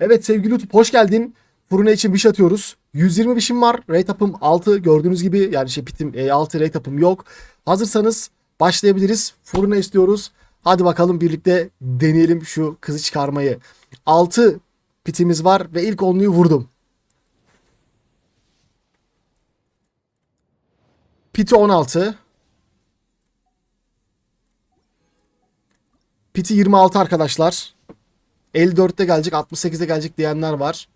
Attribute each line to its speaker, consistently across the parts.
Speaker 1: Evet sevgili YouTube hoş geldin. Fırına için wish atıyoruz. 120 wish'im var. Rate up'ım 6 gördüğünüz gibi. Yani şey pitim e, 6 rate up'ım yok. Hazırsanız başlayabiliriz. Fırına istiyoruz. Hadi bakalım birlikte deneyelim şu kızı çıkarmayı. 6 pitimiz var ve ilk onluyu vurdum. Piti 16. Piti 26 arkadaşlar. 54'te gelecek 68'de gelecek diyenler var.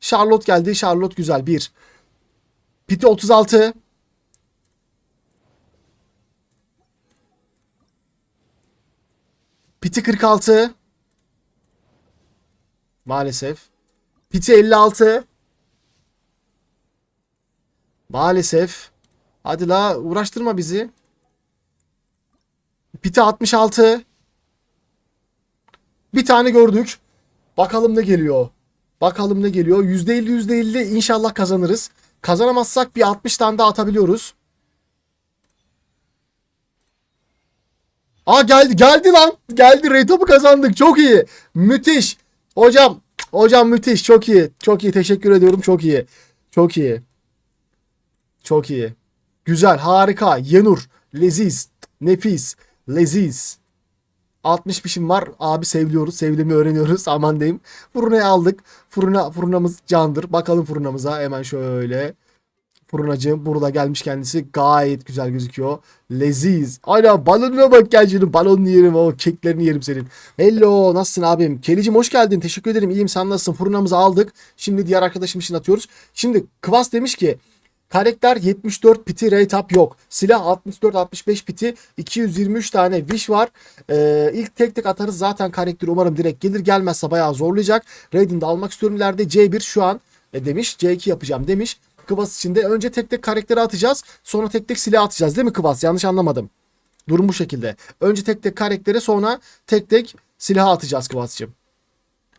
Speaker 1: Charlotte geldi. Charlotte güzel. 1. Piti 36. Piti 46. Maalesef. Piti 56. Maalesef. Hadi la uğraştırma bizi. Piti 66. Bir tane gördük. Bakalım ne geliyor. Bakalım ne geliyor. %50 %50 inşallah kazanırız. Kazanamazsak bir 60 tane daha atabiliyoruz. Aa geldi geldi lan. Geldi Reytop'u kazandık. Çok iyi. Müthiş. Hocam hocam müthiş. Çok iyi. Çok iyi. Teşekkür ediyorum. Çok iyi. Çok iyi. Çok iyi. Güzel. Harika. Yenur. Leziz. Nefis. Leziz. 60 bişim var. Abi seviliyoruz. Sevlimi öğreniyoruz. Aman diyeyim. Fırınayı aldık. Fırına, fırınamız candır. Bakalım fırınamıza. Hemen şöyle. Fırınacığım burada gelmiş kendisi. Gayet güzel gözüküyor. Leziz. Aynen balonuna bak gel canım. Balonunu yerim. O keklerini yerim senin. Hello. Nasılsın abim? Kelicim hoş geldin. Teşekkür ederim. İyiyim. Sen nasılsın? Fırınamızı aldık. Şimdi diğer arkadaşım için atıyoruz. Şimdi Kıvas demiş ki Karakter 74 piti rate up yok. Silah 64-65 piti 223 tane wish var. Ee, ilk tek tek atarız zaten karakter umarım direkt gelir gelmezse bayağı zorlayacak. Raid'ini de almak istiyorum ileride. C1 şu an e, demiş. C2 yapacağım demiş. Kıvas içinde önce tek tek karakteri atacağız. Sonra tek tek silah atacağız değil mi Kıvas? Yanlış anlamadım. Durum bu şekilde. Önce tek tek karakteri sonra tek tek silah atacağız Kıvas'cığım.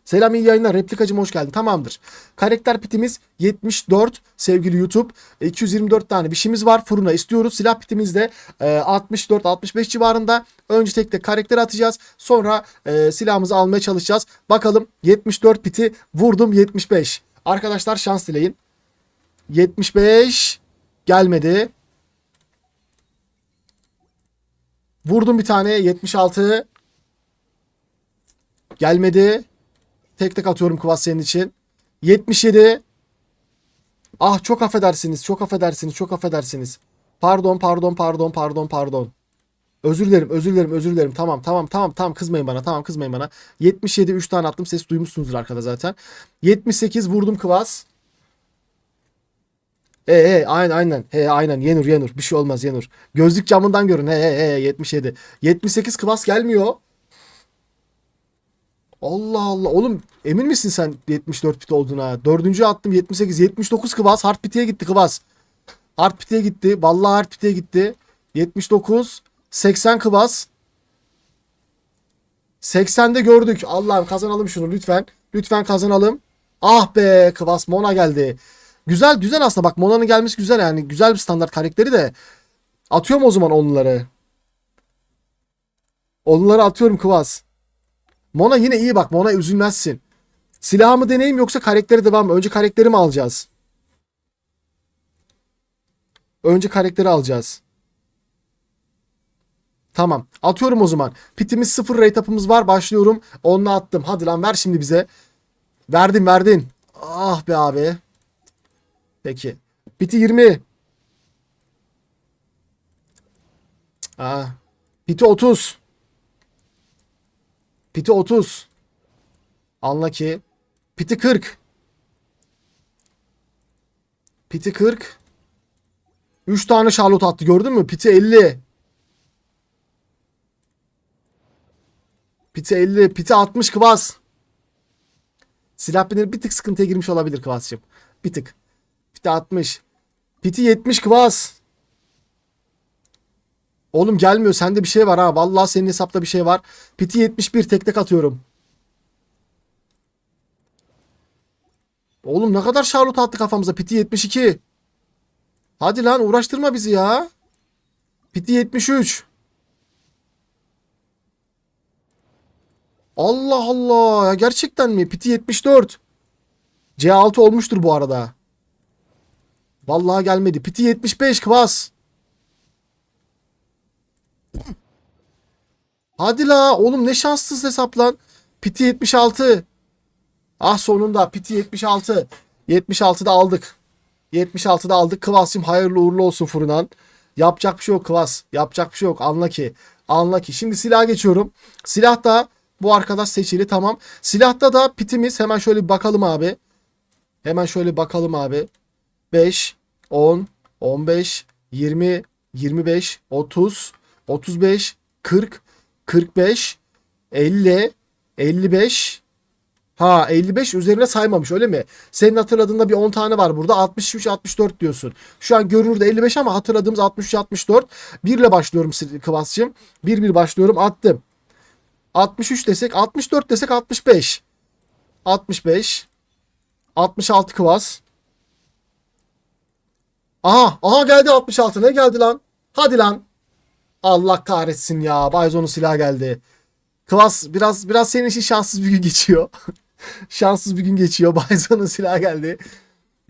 Speaker 1: Selam iyi yayınlar. Replikacım hoş geldin. Tamamdır. Karakter pitimiz 74 sevgili YouTube. 224 tane bir şeyimiz var. Fırına istiyoruz. Silah pitimiz de e, 64-65 civarında. Önce tek tek karakteri atacağız. Sonra e, silahımızı almaya çalışacağız. Bakalım 74 piti vurdum 75. Arkadaşlar şans dileyin. 75 gelmedi. Vurdum bir tane 76. Gelmedi. Tek tek atıyorum Kıvas senin için. 77. Ah çok affedersiniz. Çok affedersiniz. Çok affedersiniz. Pardon pardon pardon pardon pardon. Özür dilerim özür dilerim özür dilerim. Tamam tamam tamam tamam kızmayın bana. Tamam kızmayın bana. 77 3 tane attım. Ses duymuşsunuzdur arkada zaten. 78 vurdum Kıvas. E e aynen aynen. He aynen Yenur Yenur. Bir şey olmaz Yenur. Gözlük camından görün. He he he 77. 78 Kıvas gelmiyor. Allah Allah. Oğlum emin misin sen 74 pit olduğuna? Dördüncü attım 78. 79 Kıvas. Hard pit'e gitti Kıvas. Hard pit'e gitti. Vallahi hard pit'e gitti. 79. 80 Kıvas. 80'de gördük. Allah'ım kazanalım şunu lütfen. Lütfen kazanalım. Ah be Kıvas Mona geldi. Güzel güzel aslında bak Mona'nın gelmesi güzel yani. Güzel bir standart karakteri de. Atıyorum o zaman onları. Onları atıyorum Kıvas. Mona yine iyi bak. Mona üzülmezsin. Silahımı deneyeyim yoksa karaktere devam mı? Önce karakteri mi alacağız? Önce karakteri alacağız. Tamam. Atıyorum o zaman. Pitimiz sıfır rate up'ımız var. Başlıyorum. Onunla attım. Hadi lan ver şimdi bize. Verdin verdin. Ah be abi. Peki. Piti 20. Ah. Piti 30. Piti 30. Anla ki. Piti 40. Piti 40. 3 tane Charlotte attı gördün mü? Piti 50. Piti 50. Piti 60 Kıvas. Silah binleri bir tık sıkıntıya girmiş olabilir Kıvas'cığım. Bir tık. Piti 60. Piti 70 Kıvas. Oğlum gelmiyor. Sende bir şey var ha. Vallahi senin hesapta bir şey var. Piti 71 tek tek atıyorum. Oğlum ne kadar Charlotte attı kafamıza. Piti 72. Hadi lan uğraştırma bizi ya. Piti 73. Allah Allah. Ya gerçekten mi? Piti 74. C6 olmuştur bu arada. Vallahi gelmedi. Piti 75 Kvas. Hadi la oğlum ne şanssız hesap lan. Piti 76. Ah sonunda Piti 76. 76'da aldık. 76'da aldık. Kıvas'cığım hayırlı uğurlu olsun fırınan. Yapacak bir şey yok Kıvas. Yapacak bir şey yok. Anla ki. Anla ki. Şimdi silah geçiyorum. Silah da bu arkadaş seçili tamam. Silahta da pitimiz hemen şöyle bir bakalım abi. Hemen şöyle bakalım abi. 5, 10, 15, 20, 25, 30, 35, 40, 45, 50, 55. Ha 55 üzerine saymamış öyle mi? Senin hatırladığında bir 10 tane var burada. 63, 64 diyorsun. Şu an görünürde 55 ama hatırladığımız 63, 64. 1 ile başlıyorum Kıvas'cığım. 1 1 başlıyorum attım. 63 desek 64 desek 65. 65. 66 Kıvas. Aha aha geldi 66 ne geldi lan? Hadi lan. Allah kahretsin ya. Bayzon'un silah geldi. Kıvas biraz biraz senin için şanssız bir gün geçiyor. şanssız bir gün geçiyor. Bayzon'un silah geldi.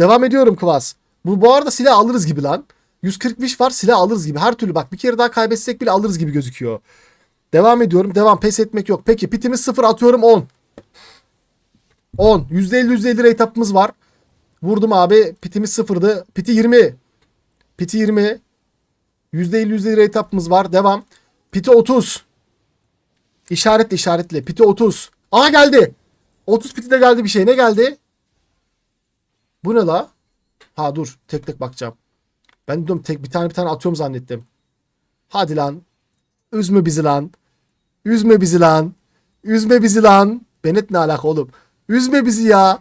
Speaker 1: Devam ediyorum Kıvas. Bu, bu arada silah alırız gibi lan. 140 wish var silah alırız gibi. Her türlü bak bir kere daha kaybetsek bile alırız gibi gözüküyor. Devam ediyorum. Devam. Pes etmek yok. Peki pitimiz 0 atıyorum 10. 10. %50 %50 rate up'ımız var. Vurdum abi. Pitimiz sıfırdı. Piti 20. Piti 20. %50 %50 rate up'ımız var. Devam. Piti 30. İşaretle işaretle. Piti 30. Aha geldi. 30 piti de geldi bir şey. Ne geldi? Bu ne la? Ha dur. Tek tek bakacağım. Ben diyorum tek bir tane bir tane atıyorum zannettim. Hadi lan. Üzme bizi lan. Üzme bizi lan. Üzme bizi lan. Benet ne alaka oğlum? Üzme bizi ya.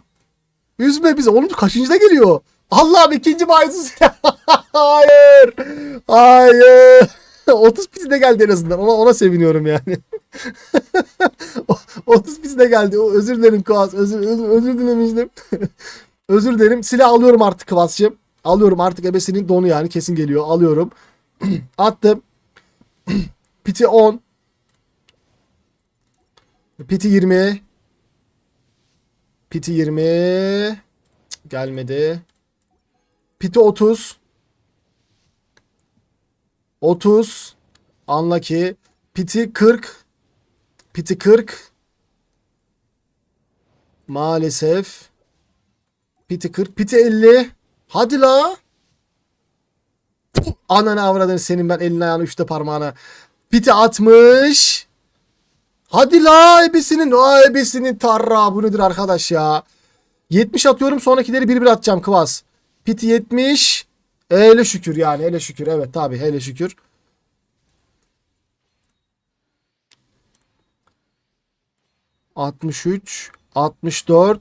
Speaker 1: Üzme bizi. Oğlum kaçıncıda geliyor? Allah'ım ikinci bayzuz. Hayır. Hayır. 30 pisi de geldi en azından. Ona, ona seviniyorum yani. 30 pisi de geldi. Özür dilerim Kıvas. Özür, özür, özür dilemiştim. özür dilerim. Silah alıyorum artık Kıvas'cığım. Alıyorum artık ebesinin donu yani kesin geliyor. Alıyorum. Attım. Piti 10. Piti 20. Piti 20. Cık, Gelmedi. Piti 30. 30. Anla ki. Piti 40. Piti 40. Maalesef. Piti 40. Piti 50. Hadi la. Ananı avradın senin ben elini ayağını üçte parmağına. Piti 60. Hadi la ebesinin. O ebesinin tarra. Bu nedir arkadaş ya. 70 atıyorum sonrakileri bir bir atacağım Kıvas. Piti 70. Hele şükür yani hele şükür. Evet tabi hele şükür. ...63... ...64...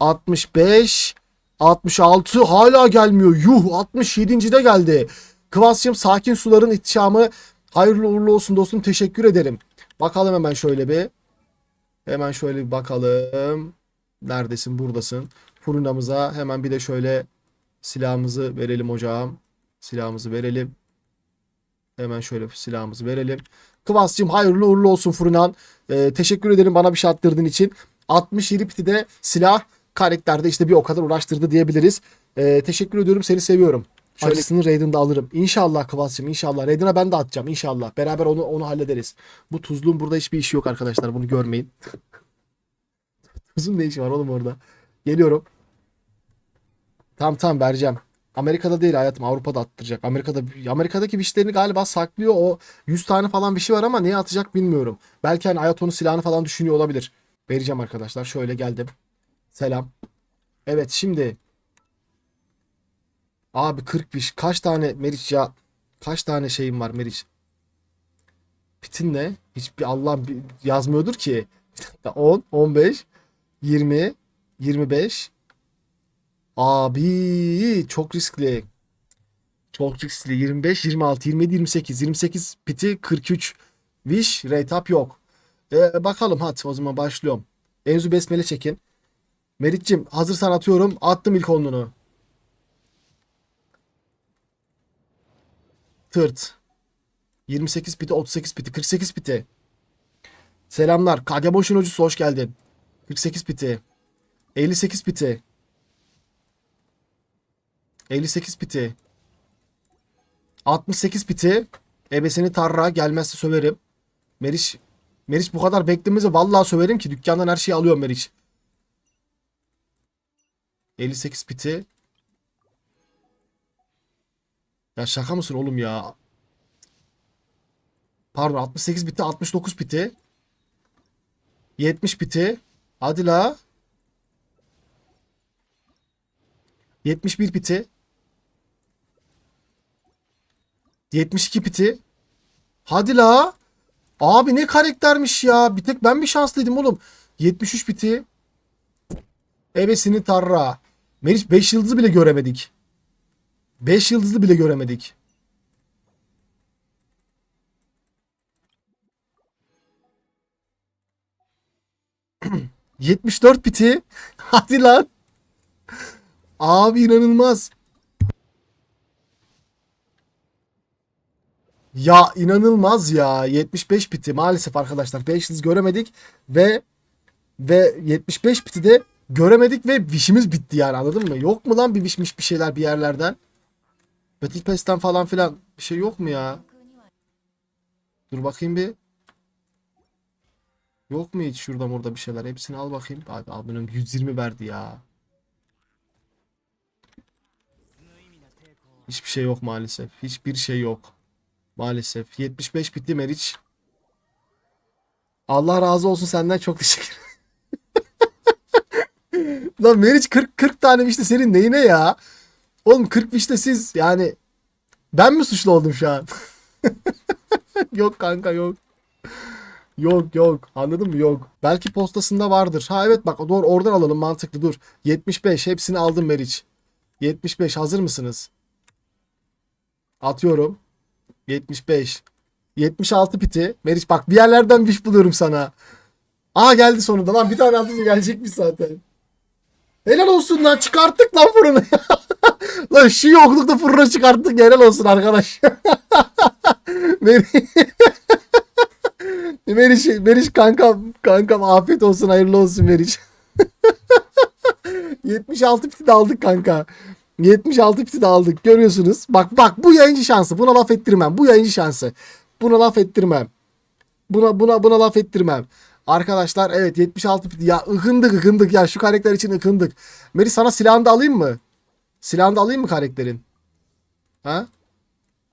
Speaker 1: ...65... ...66 hala gelmiyor. Yuh 67. de geldi. Kıvasçım sakin suların ihtişamı hayırlı uğurlu olsun dostum teşekkür ederim. Bakalım hemen şöyle bir. Hemen şöyle bir bakalım. Neredesin buradasın. Fırınamıza hemen bir de şöyle silahımızı verelim hocam. Silahımızı verelim. Hemen şöyle silahımızı verelim. Kıvascığım hayırlı uğurlu olsun fırınan. Ee, teşekkür ederim bana bir şey attırdığın için. 67 piti de silah karakterde işte bir o kadar uğraştırdı diyebiliriz. Ee, teşekkür ediyorum seni seviyorum. Şöyle Acısını Raiden'da alırım. İnşallah Kıvascığım inşallah. Raiden'a ben de atacağım inşallah. Beraber onu onu hallederiz. Bu tuzluğun burada hiçbir işi yok arkadaşlar. Bunu görmeyin. Tuzun ne işi var oğlum orada? Geliyorum. Tamam tamam vereceğim. Amerika'da değil hayatım Avrupa'da attıracak. Amerika'da Amerika'daki bişlerini galiba saklıyor. O 100 tane falan bir şey var ama niye atacak bilmiyorum. Belki hani Ayato'nun silahını falan düşünüyor olabilir. Vereceğim arkadaşlar. Şöyle geldim. Selam. Evet şimdi Abi 40 biş. Kaç tane Meriç ya? Kaç tane şeyim var Meriç? Pitin ne? Hiçbir Allah yazmıyordur ki. 10, 15, 20, 25. Abi çok riskli. Çok riskli. 25, 26, 27, 28. 28 piti 43. Wish rate yok. Ee, bakalım hadi o zaman başlıyorum. Enzu Besmele çekin. Merit'cim hazırsan atıyorum. Attım ilk onluğunu. Tırt. 28 piti, 38 piti, 48 piti. Selamlar. Kage Boşun hocusu hoş geldin. 48 piti. 58 piti. 58 piti. 68 piti. Ebesini tarra gelmezse söverim. Meriç Meriç bu kadar beklemesi vallahi söverim ki dükkandan her şeyi alıyorum Meriç. 58 piti. Ya şaka mısın oğlum ya? Pardon 68 piti 69 piti. 70 piti. Hadi la. 71 piti. 72 piti. Hadi la. Abi ne karaktermiş ya. Bir tek ben mi şanslıydım oğlum? 73 piti. Ebesini tarra. Meriç 5 yıldızı bile göremedik. 5 yıldızı bile göremedik. ...74 piti. Hadi lan. Abi inanılmaz. Ya inanılmaz ya. 75 piti maalesef arkadaşlar. 5 yıldız göremedik ve ve 75 piti de göremedik ve vişimiz bitti yani anladın mı? Yok mu lan bir vişmiş bir şeyler bir yerlerden? Battle Pass'ten falan filan bir şey yok mu ya? Dur bakayım bir. Yok mu hiç şurada burada bir şeyler? Hepsini al bakayım. Abi abim 120 verdi ya. Hiçbir şey yok maalesef. Hiçbir şey yok. Maalesef. 75 bitti Meriç. Allah razı olsun senden çok teşekkür Lan Meriç 40 40 tane vişne senin neyine ya? Oğlum 40 vişne siz yani ben mi suçlu oldum şu an? yok kanka yok. Yok yok. Anladın mı? Yok. Belki postasında vardır. Ha evet bak doğru oradan alalım mantıklı dur. 75 hepsini aldım Meriç. 75 hazır mısınız? Atıyorum. 75. 76 piti. Meriç bak bir yerlerden bir iş buluyorum sana. Aa geldi sonunda lan bir tane atınca gelecekmiş zaten. Helal olsun lan çıkarttık lan fırını. lan şu yoklukta fırını çıkarttık helal olsun arkadaş. Meriç, Meriç, kankam, kankam afiyet olsun hayırlı olsun Meriç. 76 piti de aldık kanka. 76 piti de aldık. Görüyorsunuz. Bak bak bu yayıncı şansı. Buna laf ettirmem. Bu yayıncı şansı. Buna laf ettirmem. Buna buna buna laf ettirmem. Arkadaşlar evet 76 piti. Ya ıkındık ıkındık ya şu karakter için ıkındık. Meri sana silahını da alayım mı? Silahını da alayım mı karakterin? Ha?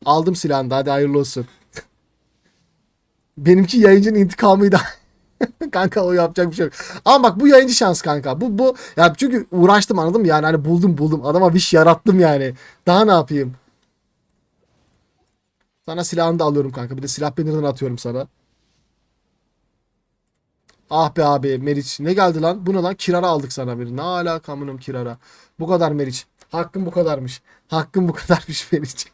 Speaker 1: Aldım silahını da hadi hayırlı olsun. Benimki yayıncının intikamıydı. kanka o yapacak bir şey yok. Ama bak bu yayıncı şans kanka. Bu bu ya çünkü uğraştım anladın mı? Yani hani buldum buldum. Adama bir şey yarattım yani. Daha ne yapayım? Sana silahını da alıyorum kanka. Bir de silah banner'dan atıyorum sana. Ah be abi Meriç. Ne geldi lan? Bu ne lan? Kirara aldık sana bir. Ne alaka amınım kirara. Bu kadar Meriç. Hakkım bu kadarmış. Hakkım bu kadarmış Meriç.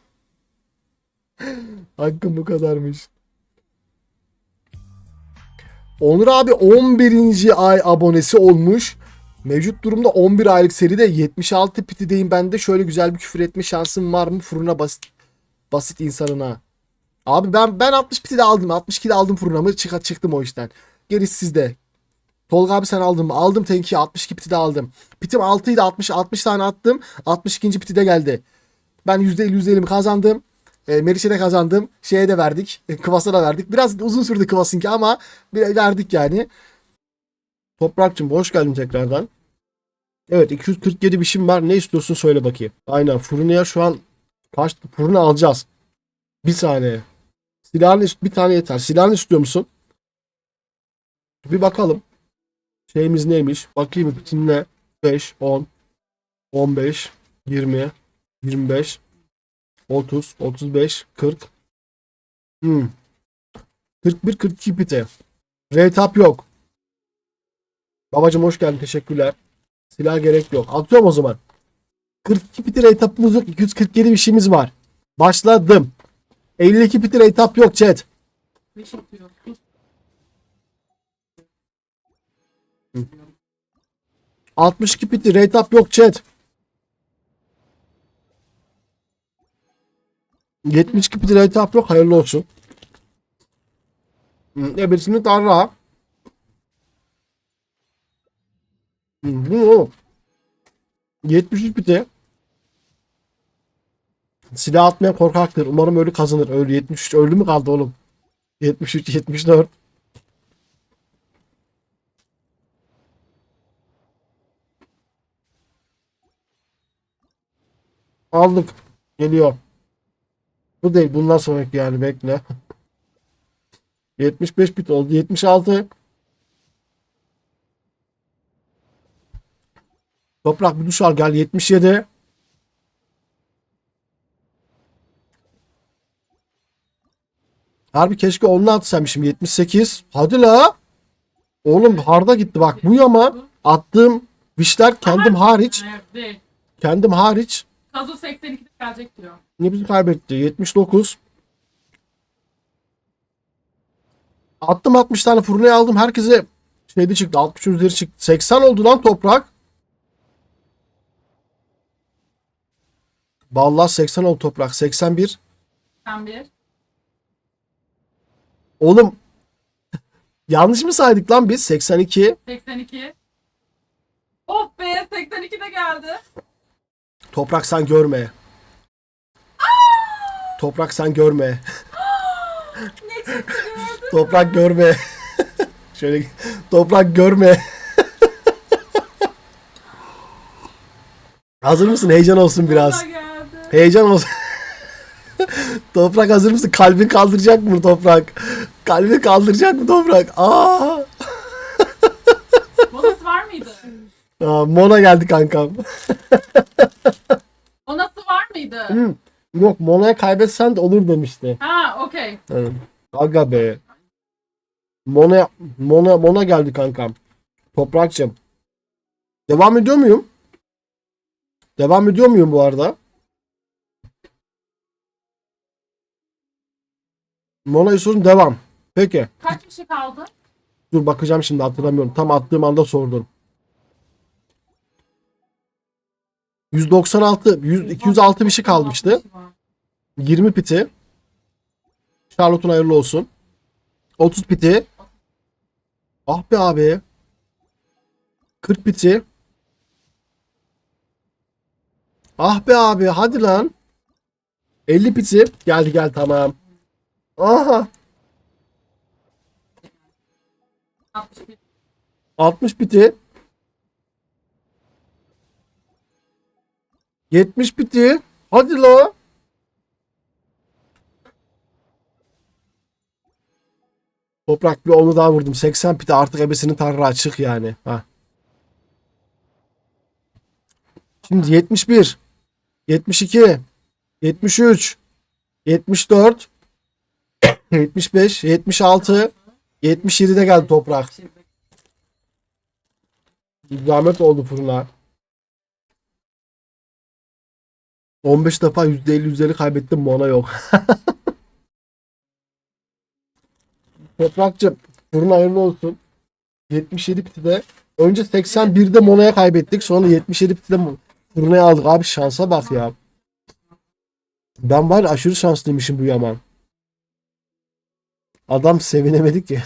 Speaker 1: Hakkım bu kadarmış. Onur abi 11. ay abonesi olmuş. Mevcut durumda 11 aylık seride 76 pitideyim ben de. Şöyle güzel bir küfür etme şansım var mı? Fırına basit basit insanına. Abi ben ben 60 piti de aldım. 62 de aldım fırınamı. Çık, çıktım o işten. Gerisi sizde. Tolga abi sen aldın mı? Aldım tenki 62 piti de aldım. Pitim 6'ydı 60 60 tane attım. 62. piti de geldi. Ben %50 %50'mi kazandım. E, Meriç'e de kazandım. Şeye de verdik. E, Kıvas'a da verdik. Biraz uzun sürdü Kıvas'ınki ama bir verdik yani. Toprakçım hoş geldin tekrardan. Evet 247 bişim var. Ne istiyorsun söyle bakayım. Aynen fırınıya şu an kaç fırını alacağız. Bir saniye. Silahını bir tane yeter. Silahını istiyor musun? Bir bakalım. Şeyimiz neymiş? Bakayım ne? 5, 10, 15, 20, 25, 30, 35, 40. Hmm. 41, 42 pite. Retap yok. Babacım hoş geldin. Teşekkürler. Silah gerek yok. Atıyorum o zaman. 42 pite retapımız yok. 247 bir şeyimiz var. Başladım. 52 pite retap yok chat. 62 piti rate yok chat. 72 piti rate up yok hayırlı olsun. Ebesini tarla. Bu o. 73 piti. Silah atmayan korkaktır. Umarım ölü kazanır. Ölü 73 ölü mü kaldı oğlum? 73 74. Aldık. Geliyor. Bu değil. Bundan sonraki yani bekle. 75 bit oldu. 76. Toprak bir duş al gel. 77. Harbi keşke onu atsaymışım. 78. Hadi la. Oğlum harda gitti bak. Bu yama attığım vişler kendim hariç. Kendim hariç.
Speaker 2: Kazu 82'de gelecek diyor.
Speaker 1: Ne bizi kaybetti? 79. Attım 60 tane fırınaya aldım. Herkese şeyde çıktı. 60 üzeri çıktı. 80 oldu lan toprak. Vallahi 80 oldu toprak. 81.
Speaker 2: Sen bir.
Speaker 1: Oğlum yanlış mı saydık lan biz? 82.
Speaker 2: 82. Oh be 82 de geldi.
Speaker 1: Toprak sen görme. Toprak sen görme.
Speaker 2: Ne çıktı gördün?
Speaker 1: Toprak görme. Şöyle toprak görme. Hazır mısın? Heyecan olsun biraz. Heyecan olsun. toprak hazır mısın? Kalbin kaldıracak mı toprak? Kalbin kaldıracak mı toprak? Aa!
Speaker 2: Bonus var mıydı?
Speaker 1: Aa, Mona geldi kankam.
Speaker 2: Bonus var mıydı?
Speaker 1: Hı, Yok Mona'ya kaybetsen de olur demişti.
Speaker 2: Ha okey.
Speaker 1: Hı. Aga be. Mona, Mona, Mona geldi kankam. Toprakçım. Devam ediyor muyum? Devam ediyor muyum bu arada? Mona'yı sorun devam. Peki.
Speaker 2: Kaç kişi kaldı?
Speaker 1: Dur bakacağım şimdi hatırlamıyorum. Tam attığım anda sordun. 196, 100, 206 bir şey kalmıştı. 20 piti. Charlotte'un hayırlı olsun. 30 piti. Ah be abi. 40 piti. Ah be abi hadi lan. 50 piti. Geldi gel tamam. Aha.
Speaker 2: 61.
Speaker 1: 60 piti. 70 piti. Hadi la. Toprak bir onu daha vurdum. 80 piti artık ebesinin tarla açık yani. Ha. Şimdi 71. 72. 73. 74. 75. 76. 77'de geldi toprak. Zahmet oldu fırına. 15 defa %50 üzeri kaybettim Mona yok. Toprakçı fırın hayırlı olsun. 77 pitide. Önce 81'de Mona'ya kaybettik. Sonra 77 pitide fırınaya aldık. Abi şansa bak ya. Ben var aşırı şanslıymışım bu yaman. Adam sevinemedi ki.